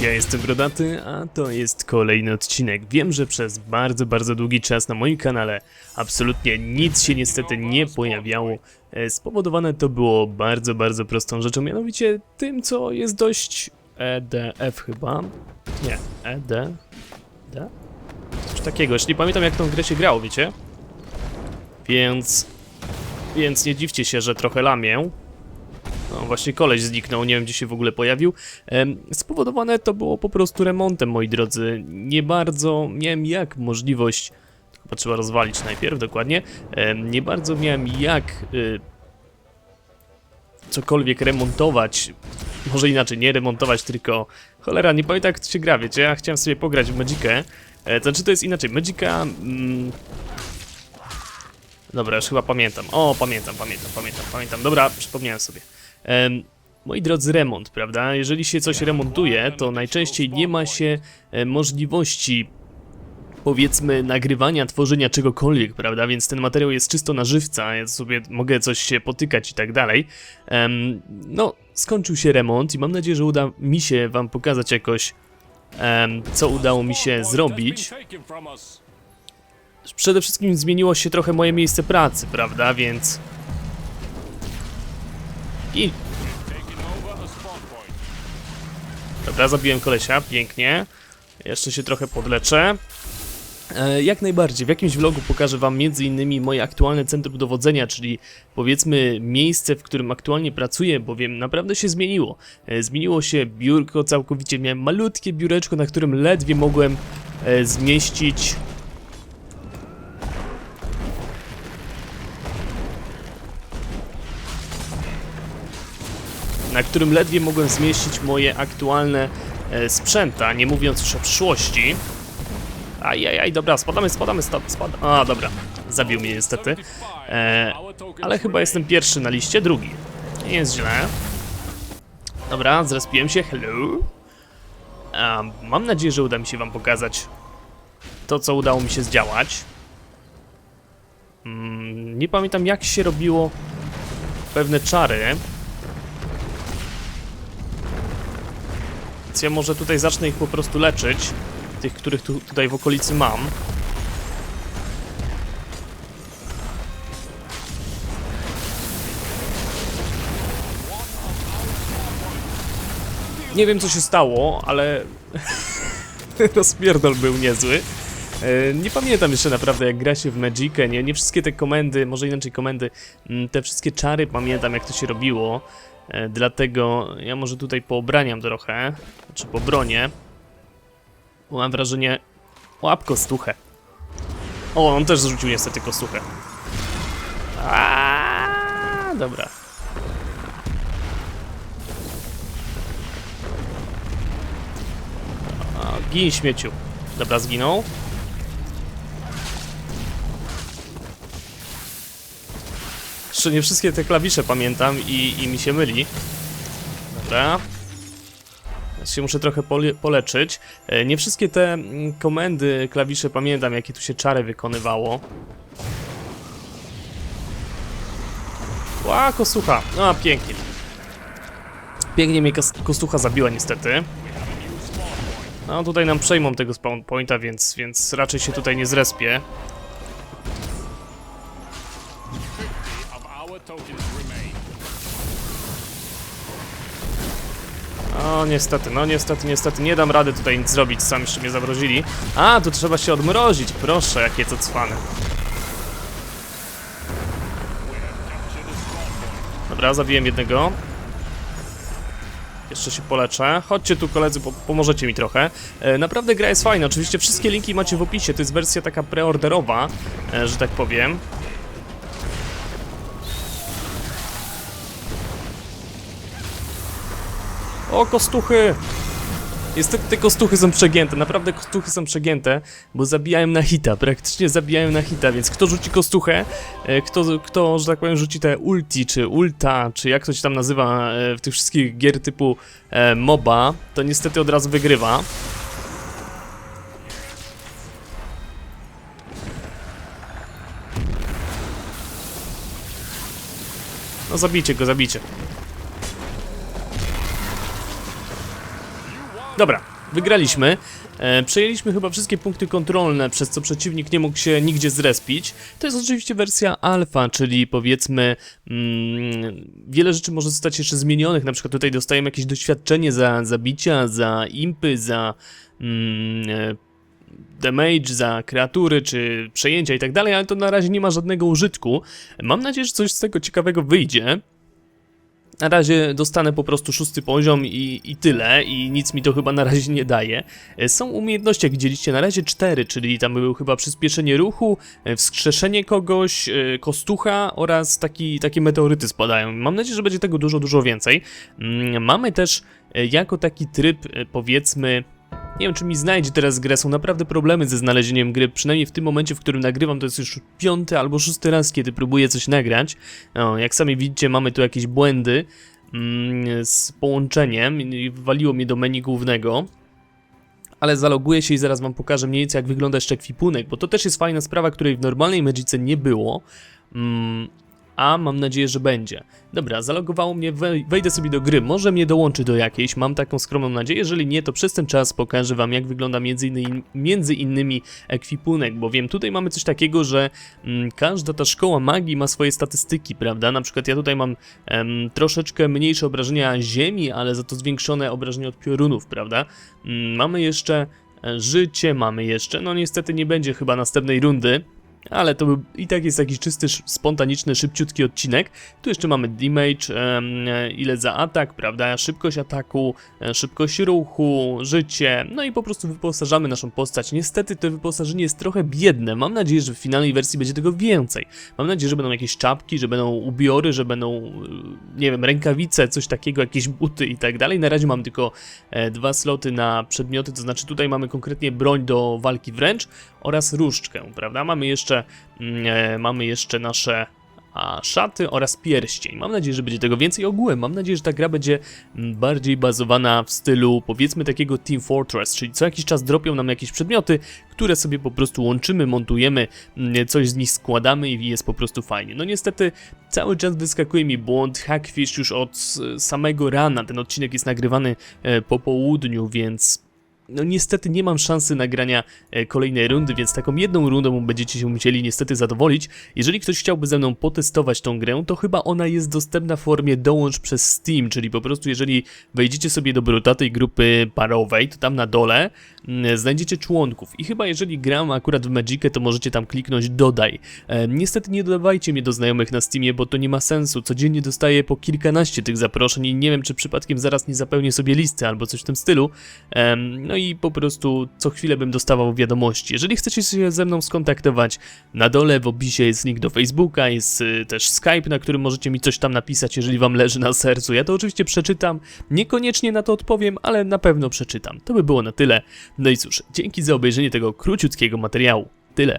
Ja jestem Brodaty, a to jest kolejny odcinek. Wiem, że przez bardzo, bardzo długi czas na moim kanale absolutnie nic się niestety nie pojawiało. E, Spowodowane to było bardzo, bardzo prostą rzeczą, mianowicie tym, co jest dość EDF chyba. Nie, ED? D? Coś takiego, już nie pamiętam jak tą grę się grało, wiecie? Więc... Więc nie dziwcie się, że trochę lamię. No właśnie koleś zniknął, nie wiem gdzie się w ogóle pojawił. Spowodowane to było po prostu remontem, moi drodzy. Nie bardzo miałem jak możliwość, chyba trzeba rozwalić najpierw dokładnie, nie bardzo miałem jak y, cokolwiek remontować. Może inaczej, nie remontować, tylko cholera, nie pamiętam jak to się gra, wiecie, ja chciałem sobie pograć w Magicę. E, znaczy to jest inaczej, Magica... Mm, Dobra, już chyba pamiętam. O, pamiętam, pamiętam, pamiętam, pamiętam. Dobra, przypomniałem sobie. Em, moi drodzy, remont, prawda? Jeżeli się coś remontuje, to najczęściej nie ma się e, możliwości powiedzmy nagrywania, tworzenia czegokolwiek, prawda? Więc ten materiał jest czysto na żywca, ja sobie mogę coś się potykać i tak dalej. No, skończył się remont i mam nadzieję, że uda mi się wam pokazać jakoś, co udało mi się zrobić. Przede wszystkim zmieniło się trochę moje miejsce pracy, prawda? Więc... I... Dobra, zabiłem kolesia, pięknie. Jeszcze się trochę podleczę. E, Jak najbardziej, w jakimś vlogu pokażę wam innymi moje aktualne centrum dowodzenia, czyli powiedzmy miejsce, w którym aktualnie pracuję, bowiem naprawdę się zmieniło. E, Zmieniło się biurko całkowicie, miałem malutkie biureczko, na którym ledwie mogłem e, zmieścić na którym ledwie mogłem zmieścić moje aktualne e, sprzęta, nie mówiąc już o przyszłości. Ajajaj, dobra, spadamy, spadamy, spadamy. A, dobra, zabił mnie niestety. E, ale chyba jestem pierwszy na liście, drugi. Nie jest źle. Dobra, zrespiłem się, hello. Mam nadzieję, że uda mi się wam pokazać to, co udało mi się zdziałać. Mm, nie pamiętam, jak się robiło pewne czary. Ja może tutaj zacznę ich po prostu leczyć. Tych, których tu, tutaj w okolicy mam. Nie wiem co się stało, ale rozpierdol był niezły. E, Nie pamiętam jeszcze naprawdę jak gra się w Magicę, nie, nie wszystkie te komendy, może inaczej komendy, mm, te wszystkie czary pamiętam jak to się robiło. E, Dlatego ja może tutaj poobraniam trochę, czy pobronię. Bo mam wrażenie... Łap kostuchę. O, on też zrzucił niestety kostuchę. Aaaa, dobra. Gin śmieciu. Dobra, zginął. Nie wszystkie te klawisze pamiętam i, i mi się myli. Dobra. Teraz się muszę trochę pole poleczyć. E, Nie wszystkie te mm, komendy, klawisze pamiętam, jakie tu się czary wykonywało. Ła, kostucha. No, pięknie. Pięknie mnie kos- kostucha zabiła niestety. No, tutaj nam przejmą tego spawn pointa, więc, więc raczej się tutaj nie zrespię. O, niestety, no niestety, niestety, nie dam rady tutaj nic zrobić, sami jeszcze mnie zamrozili. A, tu trzeba się odmrozić, proszę, jakie to cwane. Dobra, zabiłem jednego. Jeszcze się poleczę. Chodźcie tu koledzy, po pomożecie mi trochę. E, naprawdę gra jest fajna, oczywiście wszystkie linki macie w opisie, to jest wersja taka preorderowa, e, że tak powiem. O, kostuchy! Niestety te kostuchy są przegięte, naprawdę kostuchy są przegięte, bo zabijają na hita, praktycznie zabijają na hita, więc kto rzuci kostuchę, e, kto, kto że tak powiem, rzuci te ulti, czy ulta, czy jak to się tam nazywa e, w tych wszystkich gier typu e, MOBA, to niestety od razu wygrywa. No zabijcie go, zabijcie. Dobra, wygraliśmy. E, przejęliśmy chyba wszystkie punkty kontrolne, przez co przeciwnik nie mógł się nigdzie zrespić. To jest oczywiście wersja alfa, czyli powiedzmy mm, wiele rzeczy może zostać jeszcze zmienionych. Na przykład tutaj dostajemy jakieś doświadczenie za zabicia, za impy, za mm, e, damage, za kreatury, czy przejęcia i tak dalej, ale to na razie nie ma żadnego użytku. Mam nadzieję, że coś z tego ciekawego wyjdzie. Na razie dostanę po prostu szósty poziom i, i tyle, i nic mi to chyba na razie nie daje. E, Są umiejętności, jak widzieliście, na razie cztery, czyli tam był chyba przyspieszenie ruchu, e, wskrzeszenie kogoś, e, kostucha oraz taki, takie meteoryty spadają. Mam nadzieję, że będzie tego dużo, dużo więcej. Mm, Mamy też jako taki tryb, powiedzmy, nie wiem, czy mi znajdzie teraz grę. Są naprawdę problemy ze znalezieniem gry. Przynajmniej w tym momencie, w którym nagrywam, to jest już piąty albo szósty raz, kiedy próbuję coś nagrać. No, jak sami widzicie, mamy tu jakieś błędy mm, z połączeniem i wywaliło mnie do menu głównego. Ale zaloguję się i zaraz wam pokażę mniej więcej jak wygląda jeszcze ekwipunek, bo to też jest fajna sprawa, której w normalnej Magice nie było. Mm, a mam nadzieję, że będzie. Dobra, zalogowało mnie, wej- wejdę sobie do gry, może mnie dołączy do jakiejś, mam taką skromną nadzieję, jeżeli nie, to przez ten czas pokażę wam jak wygląda między innymi, między innymi ekwipunek, bo wiem, tutaj mamy coś takiego, że mm, każda ta szkoła magii ma swoje statystyki, prawda? Na przykład ja tutaj mam em, troszeczkę mniejsze obrażenia ziemi, ale za to zwiększone obrażenia od piorunów, prawda? Mm, mamy jeszcze e, życie, mamy jeszcze, no niestety nie będzie chyba następnej rundy, ale to był, i tak jest jakiś czysty, spontaniczny, szybciutki odcinek. Tu jeszcze mamy damage, e, ile za atak, prawda, szybkość ataku, e, szybkość ruchu, życie, no i po prostu wyposażamy naszą postać. Niestety to wyposażenie jest trochę biedne, mam nadzieję, że w finalnej wersji będzie tego więcej. Mam nadzieję, że będą jakieś czapki, że będą ubiory, że będą, e, nie wiem, rękawice, coś takiego, jakieś buty i tak dalej. Na razie mam tylko dwa sloty na przedmioty, to znaczy tutaj mamy konkretnie broń do walki wręcz oraz różdżkę, prawda? Mamy jeszcze, mm, e, mamy jeszcze nasze szaty oraz pierścień. Mam nadzieję, że będzie tego więcej ogółem. Mam nadzieję, że ta gra będzie mm, bardziej bazowana w stylu powiedzmy takiego Team Fortress, czyli co jakiś czas dropią nam jakieś przedmioty, które sobie po prostu łączymy, montujemy, mm, coś z nich składamy i jest po prostu fajnie. No niestety cały czas wyskakuje mi błąd Hackfish już od e, samego rana. Ten odcinek jest nagrywany e, po południu, więc no niestety nie mam szansy nagrania e, kolejnej rundy, więc taką jedną rundą będziecie się musieli niestety zadowolić. Jeżeli ktoś chciałby ze mną potestować tą grę, to chyba ona jest dostępna w formie dołącz przez Steam, czyli po prostu jeżeli wejdziecie sobie do brutatej grupy parowej, to tam na dole znajdziecie członków i chyba jeżeli gram akurat w Magicę, to możecie tam kliknąć dodaj. E, niestety nie dodawajcie mnie do znajomych na Steamie, bo to nie ma sensu. Codziennie dostaję po kilkanaście tych zaproszeń i nie wiem, czy przypadkiem zaraz nie zapełnię sobie listy albo coś w tym stylu. Em, no i po prostu co chwilę bym dostawał wiadomości. Jeżeli chcecie się ze mną skontaktować, na dole w opisie jest link do Facebooka, jest też Skype, na którym możecie mi coś tam napisać, jeżeli wam leży na sercu. Ja to oczywiście przeczytam, niekoniecznie na to odpowiem, ale na pewno przeczytam. To by było na tyle. No i cóż, dzięki za obejrzenie tego króciutkiego materiału. Tyle.